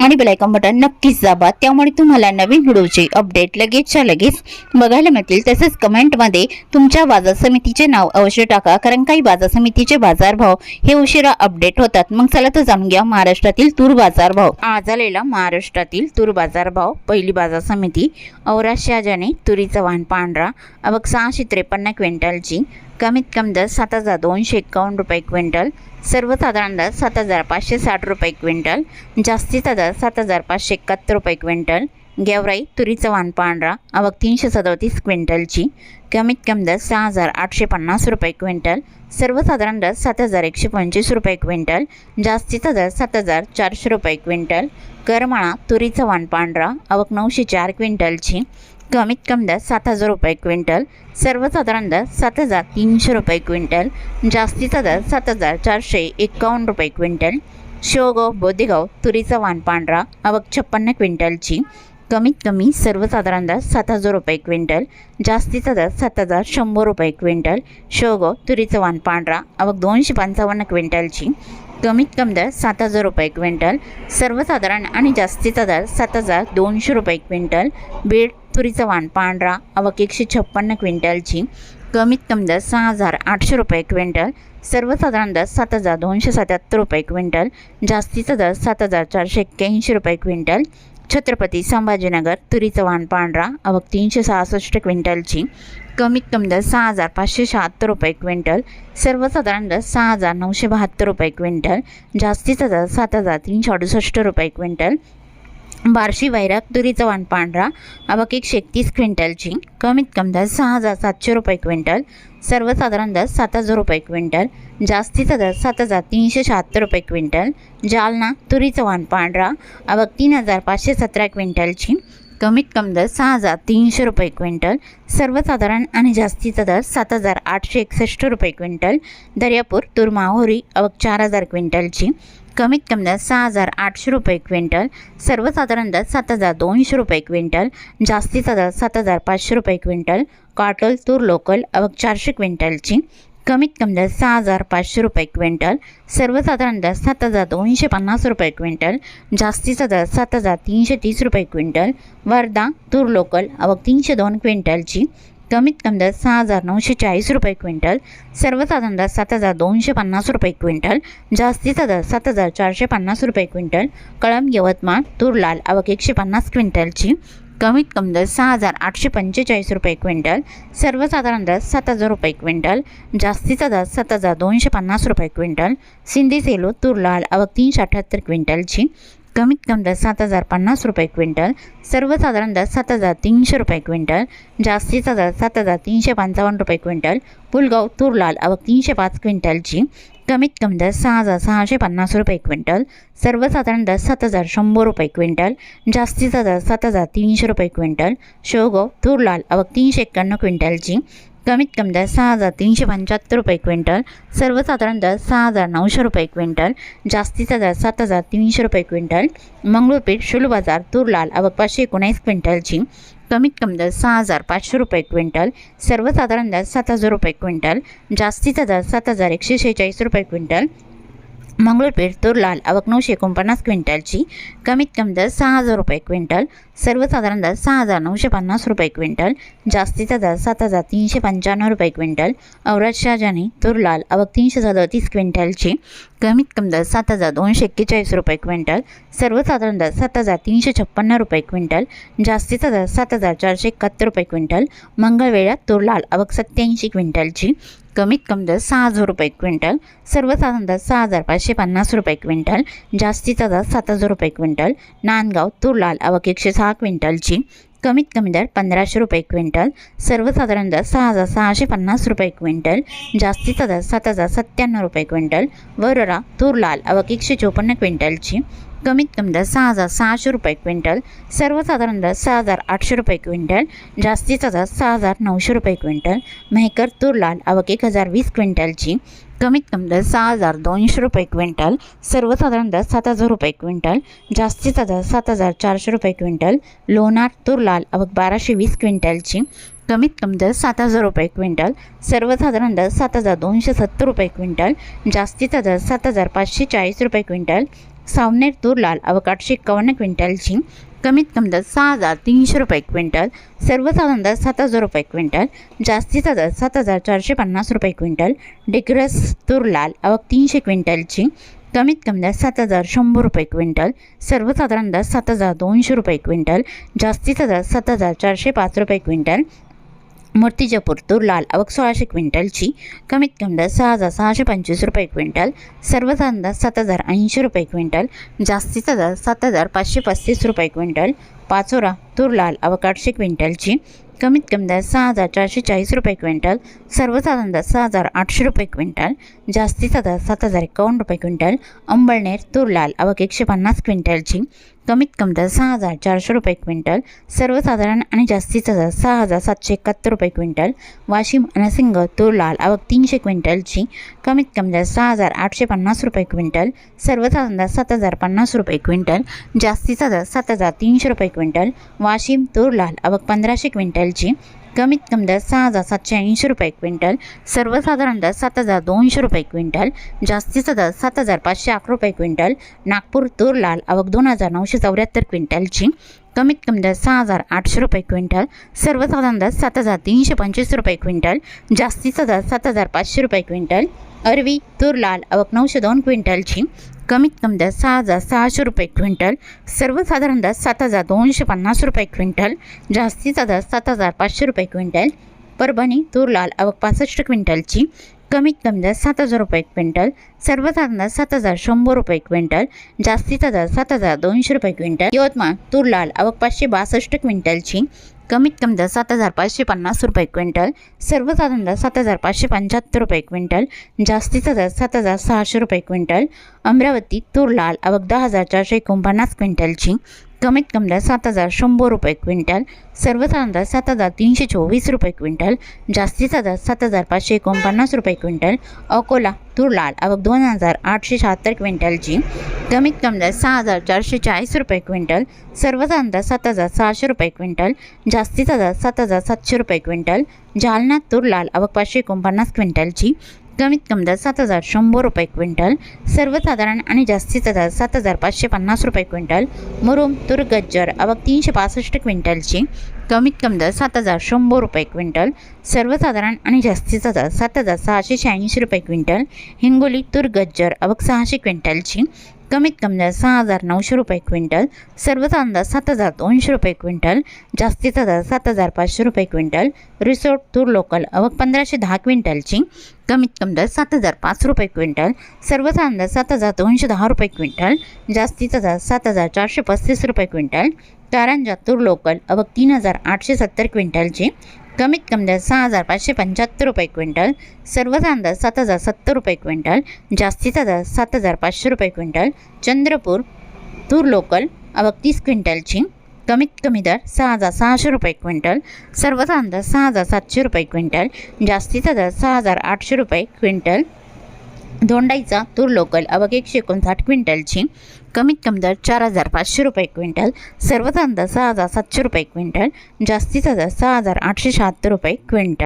आणि bell icon button नक्कीच दाबा. त्यामुळे तुम्हाला नवीन व्हिडिओचे अपडेट लगेचच्या लगेच बघायला मिळतील. तसेच कमेंटमध्ये तुमच्या बाजार समितीचे नाव अवश्य टाका कारण काही बाजार समितीचे बाजारभाव हे उशिरा अपडेट होतात. मग चला तर जाणून घ्या महाराष्ट्रातील तूर बाजारभाव आज आलेला महाराष्ट्रातील तूर बाजारभाव पहिली बाजार समिती औरा शहाजाने तुरीचा वाहन पांढरा अवघ सहाशे त्रेपन्न क्विंटलची कमीत कमी दर सात हजार दोनशे एकावन्न रुपये क्विंटल सर्वसाधारण दर सात हजार पाचशे साठ रुपये क्विंटल जास्तीचा दर सात हजार पाचशे एकाहत्तर रुपये क्विंटल गेवराई तुरीचं वाण पांढरा आवक तीनशे सदोतीस क्विंटलची कमीत कमी दर सहा हजार आठशे पन्नास रुपये क्विंटल सर्वसाधारण दर सात हजार एकशे पंचवीस रुपये क्विंटल जास्तीचा दर सात हजार चारशे रुपये क्विंटल करमाळा तुरीचं वाण पांढरा आवक नऊशे चार क्विंटलची कमीत कमी दर सात हजार रुपये क्विंटल सर्वसाधारण दर सात हजार तीनशे रुपये क्विंटल जास्तीचा दर सात हजार चारशे एकावन्न रुपये क्विंटल शेवगाव बोदेगाव तुरीचा वाण पांढरा आवक छप्पन्न क्विंटलची कमीत कमी सर्वसाधारण दर सात हजार रुपये क्विंटल जास्तीचा दर सात हजार शंभर रुपये क्विंटल शेवगाव तुरीचं वाण पांढरा आवक दोनशे पंचावन्न क्विंटलची कमीत कमी दर सात हजार रुपये क्विंटल सर्वसाधारण आणि जास्तीचा दर सात हजार दोनशे रुपये क्विंटल बीड तुरीचं वाण पांढरा आवक एकशे छप्पन्न क्विंटलची कमीत कमी दर सहा हजार आठशे रुपये क्विंटल सर्वसाधारण दर सात हजार दोनशे सत्याहत्तर रुपये क्विंटल जास्तीचा दर सात हजार चारशे एक्क्याऐंशी रुपये क्विंटल छत्रपती संभाजीनगर तुरीचं वाण पांढरा आवक तीनशे सहासष्ट क्विंटलची कमीत कमी दर सहा हजार पाचशे शहात्तर रुपये क्विंटल सर्वसाधारण दर सहा हजार नऊशे बहात्तर रुपये क्विंटल जास्तीचा दर सात हजार तीनशे अडुसष्ट रुपये क्विंटल बार्शी वैराग तुरीचं वाण पांढरा आवक एकशे एकतीस क्विंटलची कमीत कमी दर सहा हजार सातशे रुपये क्विंटल सर्वसाधारण दर सात हजार रुपये क्विंटल जास्तीचा दर सात हजार तीनशे शहात्तर रुपये क्विंटल जालना तुरीचं वाण पांढरा आवक तीन हजार पाचशे सतरा क्विंटलची कमीत कमी दर सहा हजार तीनशे रुपये क्विंटल सर्वसाधारण आणि जास्तीचा दर सात हजार आठशे एकसष्ट रुपये क्विंटल दर्यापूर तुरमाहोरी आवक चार हजार क्विंटलची कमीत कमी दर सहा हजार आठशे रुपये क्विंटल सर्वसाधारण दर सात हजार दोनशे रुपये क्विंटल जास्तीचा दर सात हजार पाचशे रुपये क्विंटल कॉटल तूर लोकल अवघ चारशे क्विंटलची कमीत कमी दर सहा हजार पाचशे रुपये क्विंटल सर्वसाधारण दर सात हजार दोनशे पन्नास रुपये क्विंटल जास्तीचा दर सात हजार तीनशे तीस रुपये क्विंटल वर्धा तूर लोकल अवघ तीनशे दोन क्विंटलची कमीत कमी दर सहा हजार नऊशे चाळीस रुपये क्विंटल सर्वसाधारण दर सात हजार दोनशे पन्नास रुपये क्विंटल जास्तीचा दर सात हजार चारशे पन्नास रुपये क्विंटल कळम यवतमाळ तूर लाल आवक एकशे पन्नास क्विंटलची कमीत कमी दर सहा हजार आठशे पंचेचाळीस रुपये क्विंटल सर्वसाधारण दर सात हजार रुपये क्विंटल जास्तीचा दर सात हजार दोनशे पन्नास रुपये क्विंटल सिंधी सेलो तूर लाल आवक तीनशे अठ्ठ्याहत्तर क्विंटलची कमीत कमी दर सात हजार पन्नास रुपये क्विंटल सर्वसाधारण दर सात हजार तीनशे रुपये क्विंटल जास्तीचा दर सात हजार तीनशे पंचावन्न रुपये क्विंटल पुलगाव तुरलाल आवक तीनशे पाच क्विंटलची कमीत कमी दर सहा हजार सहाशे पन्नास रुपये क्विंटल सर्वसाधारण दर सात हजार शंभर रुपये क्विंटल जास्तीचा दर सात हजार तीनशे रुपये क्विंटल शेवगाव तुरलाल आवक तीनशे एक्क्याण्णव क्विंटलची कमीत कमी दर सहा हजार तीनशे पंच्याहत्तर रुपये क्विंटल सर्वसाधारण दर सहा हजार नऊशे रुपये क्विंटल जास्तीचा दर सात हजार तीनशे रुपये क्विंटल मंगळूरपीठ शुल बाजार तूर लाल आवक पाचशे एकोणीस क्विंटलची कमीत कमी दर सहा हजार पाचशे रुपये क्विंटल सर्वसाधारण दर सात हजार रुपये क्विंटल जास्तीचा दर सात हजार एकशे शेहेचाळीस रुपये क्विंटल मंगळूरपेठ तूर लाल आवक नऊशे एकोणपन्नास क्विंटलची कमीत कमी दर सहा हजार रुपये क्विंटल सर्वसाधारण दर सहा हजार नऊशे पन्नास रुपये क्विंटल जास्तीचा दर सात हजार तीनशे पंच्याण्णव रुपये क्विंटल औरत शाहजानी तूर लाल आवक तीनशे सदतीस क्विंटलची कमीत कमी दर सात हजार दोनशे एक्केचाळीस रुपये क्विंटल सर्वसाधारण दर सात हजार तीनशे छप्पन्न रुपये क्विंटल जास्तीचा दर सात हजार चारशे एकाहत्तर रुपये क्विंटल मंगळवेळा तूर लाल आवक सत्याऐंशी क्विंटलची कमीत कमी दर सहा हजार रुपये क्विंटल सर्वसाधारण दर सहा हजार पाचशे पन्नास रुपये क्विंटल जास्तीचा दर सात हजार रुपये क्विंटल नांदगाव तूर लाल आवक एकशे सहा क्विंटलची कमीत कमी दर पंधराशे रुपये क्विंटल सर्वसाधारण दर सहा हजार सहाशे पन्नास रुपये क्विंटल जास्तीचा दर सात हजार सत्त्याण्णव रुपये क्विंटल वरोरा तूर लाल आवक एकशे चोपन्न क्विंटलची. कमीत कमी दर सहा हजार सहाशे रुपये क्विंटल सर्वसाधारण दर सहा हजार आठशे रुपये क्विंटल जास्तीचा दर सहा हजार नऊशे रुपये क्विंटल. मेहकर तूर लाल आवक एक हजार वीस क्विंटलची. कमीत कमी दर सहा हजार दोनशे रुपये क्विंटल सर्वसाधारण दर सात हजार रुपये क्विंटल जास्तीचा दर सात हजार चारशे रुपये क्विंटल लोणार तूर लाल बाराशे वीस क्विंटलची कमीत कमी दर सात हजार रुपये क्विंटल सर्वसाधारण दर सात हजार दोनशे सत्तर रुपये क्विंटल जास्तीचा दर सात हजार पाचशे चाळीस रुपये क्विंटल सावनेर तूर लाल आवक आठशे एकावन्न क्विंटलची कमीत कमी दर सहा हजार तीनशे रुपये क्विंटल सर्वसाधारण दर सात हजार रुपये क्विंटल जास्तीचा दर सात हजार चारशे पन्नास रुपये क्विंटल डिग्रस तूर लाल आवक तीनशे क्विंटलची कमीत कमी दर सात हजार शंभर रुपये क्विंटल सर्वसाधारण दर सात हजार दोनशे रुपये क्विंटल जास्तीचा दर सात हजार चारशे पाच रुपये क्विंटल मूर्तिजापूर तूर लाल आवक सोळाशे क्विंटलची. कमीत कमी दर सहा हजार सहाशे पंचवीस रुपये क्विंटल. सर्वसाधारण दर सात हजार ऐंशी रुपये क्विंटल. जास्तीचा दर सात हजार पाचशे पस्तीस रुपये क्विंटल. पाचोरा तूर लाल आवक आठशे क्विंटलची. कमीत कमी दर सहा हजार चारशे चाळीस रुपये क्विंटल. सर्वसाधारण दर सहा हजार आठशे रुपये क्विंटल. जास्तीचा दर सात हजार एकावन्न रुपये क्विंटल. अंबळनेर तूर लाल आवक एकशे पन्नास क्विंटलची. कमीत कमी दर सहा हजार चारशे रुपये क्विंटल सर्वसाधारण आणि जास्तीचा दर सहा हजार सातशे एकाहत्तर रुपये क्विंटल वाशिम अनसिंग तूर लाल आवक तीनशे क्विंटलची कमीत कमी दर सहा हजार आठशे पन्नास रुपये क्विंटल सर्वसाधारण दर सात हजार पन्नास रुपये क्विंटल जास्तीचा दर सात हजार तीनशे रुपये क्विंटल वाशिम तूर लाल आवक पंधराशे क्विंटलची कमीत कमी दर सहा हजार सातशे ऐंशी रुपये क्विंटल सर्वसाधारण दर सात हजार दोनशे रुपये क्विंटल जास्तीचा दर सात हजार पाचशे अकरा रुपये क्विंटल नागपूर तूर लाल आवक दोन हजार नऊशे चौऱ्याहत्तर क्विंटलची कमीत कमी दर सहा हजार आठशे रुपये क्विंटल सर्वसाधारण दर सात हजार तीनशे पंचवीस रुपये क्विंटल जास्तीचा दर सात हजार पाचशे रुपये क्विंटल अरवी तूर लाल आवक नऊशे दोन क्विंटलची कमीत कमी दर सहा हजार सहाशे रुपये क्विंटल सर्वसाधारण दर सात हजार दोनशे पन्नास रुपये क्विंटल जास्तीचा दर सात हजार पाचशे रुपये क्विंटल परभणी तूर लाल आवक पासष्ट क्विंटलची कमीत कमी दर सात हजार रुपये क्विंटल सर्वसाधारण दर सात हजार शंभर रुपये क्विंटल जास्तीचा दर सात हजार दोनशे रुपये क्विंटल यवतमाळ तूर लाल आवक पाचशे बासष्ट क्विंटलची कमीत कमी दर सात हजार पाचशे पन्नास रुपये क्विंटल सर्वसाधारण दर सात हजार पाचशे पंच्याहत्तर रुपये क्विंटल जास्तीचा दर सात हजार सहाशे रुपये क्विंटल अमरावती तूर लाल आवक दहा हजार चारशे एकोणपन्नास क्विंटलची कमीत कमी दर सात हजार शंभर रुपये क्विंटल सर्वसाधारण दर सात हजार तीनशे चोवीस रुपये क्विंटल जास्तीचा दर सात हजार पाचशे एकोणपन्नास रुपये क्विंटल अकोला तूर लाल आवक दोन हजार आठशे शहात्तर क्विंटलची कमीत कमी दर सहा हजार चारशे चाळीस रुपये क्विंटल सर्वसाधारण दर सात हजार सहाशे रुपये क्विंटल जास्तीचा दर सात हजार सातशे रुपये क्विंटल जालना तूर लाल आवक पाचशे एकोणपन्नास क्विंटलची कमीत कमी दर सात हजार शंभर रुपये क्विंटल सर्वसाधारण आणि जास्तीचा दर सात हजार पाचशे पन्नास रुपये क्विंटल मुरुम तूर गज्जर आवक तीनशे पासष्ट क्विंटलची कमीत कमी दर सात हजार शंभर रुपये क्विंटल सर्वसाधारण आणि जास्तीचा दर सात हजार सहाशे शहाऐंशी रुपये क्विंटल हिंगोली तूर गज्जर आवक सहाशे क्विंटलची कमीत कमी दर सहा हजार नऊशे रुपये क्विंटल सर्वचा अंदाज सात हजार दोनशे रुपये क्विंटल जास्तीचा दर सात हजार पाचशे रुपये क्विंटल रिसोर्ट तूर लोकल अवघ पंधराशे दहा क्विंटलची कमीत कमी दर सात हजार पाच रुपये क्विंटल सर्वचा अंदाज सात हजार दोनशे दहा रुपये क्विंटल जास्तीचा दर सात हजार चारशे पस्तीस रुपये क्विंटल कारंजा तूर लोकल आवक तीन हजार आठशे सत्तर क्विंटलची कमीत कमी दर सहा हजार पाचशे पंच्याहत्तर रुपये क्विंटल सर्वसाधारण दर सात हजार सत्तर रुपये क्विंटल जास्तीचा दर सात हजार पाचशे रुपये क्विंटल चंद्रपूर तूर लोकल आवक तीस क्विंटलची कमीत कमी दर सहा हजार सहाशे रुपये क्विंटल सर्वसाधारण दर सहा हजार सातशे रुपये क्विंटल जास्तीचा दर सहा हजार आठशे रुपये क्विंटल धोंडाईचा तूर लोकल आवक एकशे एकोणसाठ क्विंटलची कमीत कमी दर चार हजार पाचशे रुपये क्विंटल सर्वसाधारण दर सहा हजार सातशे रुपये क्विंटल जास्तीचा दर सहा हजार आठशे शहात्तर रुपये क्विंटल.